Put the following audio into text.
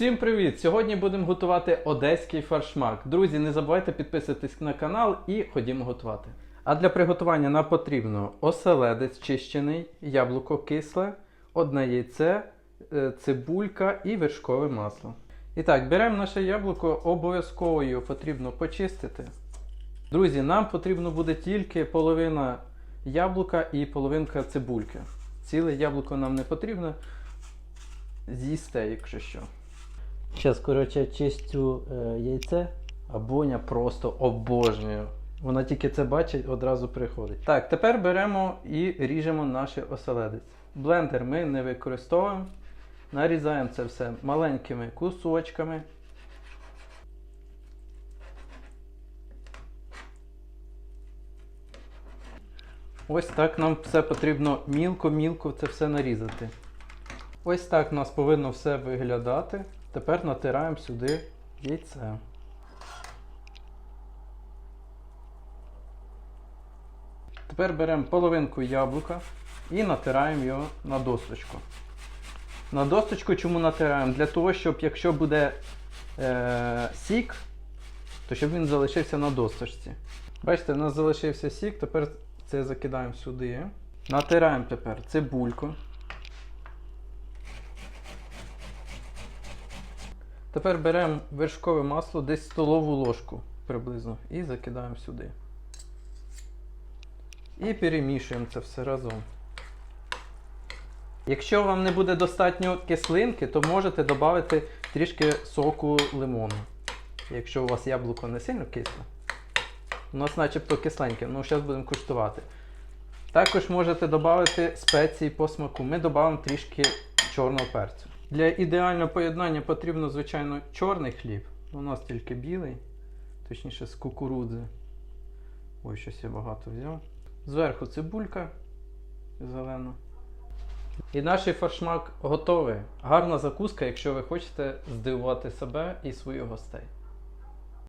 Всім привіт! Сьогодні будемо готувати одеський фаршмак. Друзі, не забувайте підписуватись на канал і ходімо готувати. А для приготування нам потрібно оселедець чищений, яблуко кисле, одне яйце, е, цибулька і вершкове масло. І так, беремо наше яблуко, обов'язково його потрібно почистити. Друзі, нам потрібно буде тільки половина яблука і половинка цибульки. Ціле яблуко нам не потрібно. З'їсте, якщо що. Зараз, коротше, чистю е, яйце, а Боня просто обожнює. Вона тільки це бачить, одразу приходить. Так, тепер беремо і ріжемо наш оселедець. Блендер ми не використовуємо. Нарізаємо це все маленькими кусочками. Ось так нам все потрібно мілко-мілко це все нарізати. Ось так у нас повинно все виглядати. Тепер натираємо сюди яйце. Тепер беремо половинку яблука і натираємо його на досточку. На досточку чому натираємо? Для того, щоб якщо буде е- сік, то щоб він залишився на досточці. Бачите, у нас залишився сік, тепер це закидаємо сюди. Натираємо тепер цибульку. Тепер беремо вершкове масло, десь столову ложку приблизно, і закидаємо сюди. І перемішуємо це все разом. Якщо вам не буде достатньо кислинки, то можете додати трішки соку лимону. Якщо у вас яблуко не сильно кисле. У нас начебто кисленьке, ну зараз будемо куштувати. Також можете додати спеції по смаку. Ми додамо трішки чорного перцю. Для ідеального поєднання потрібно, звичайно, чорний хліб. У нас тільки білий, точніше з кукурудзи. Ой, щось я багато взяв. Зверху цибулька зелена. І наш фаршмак готовий. Гарна закуска, якщо ви хочете здивувати себе і своїх гостей.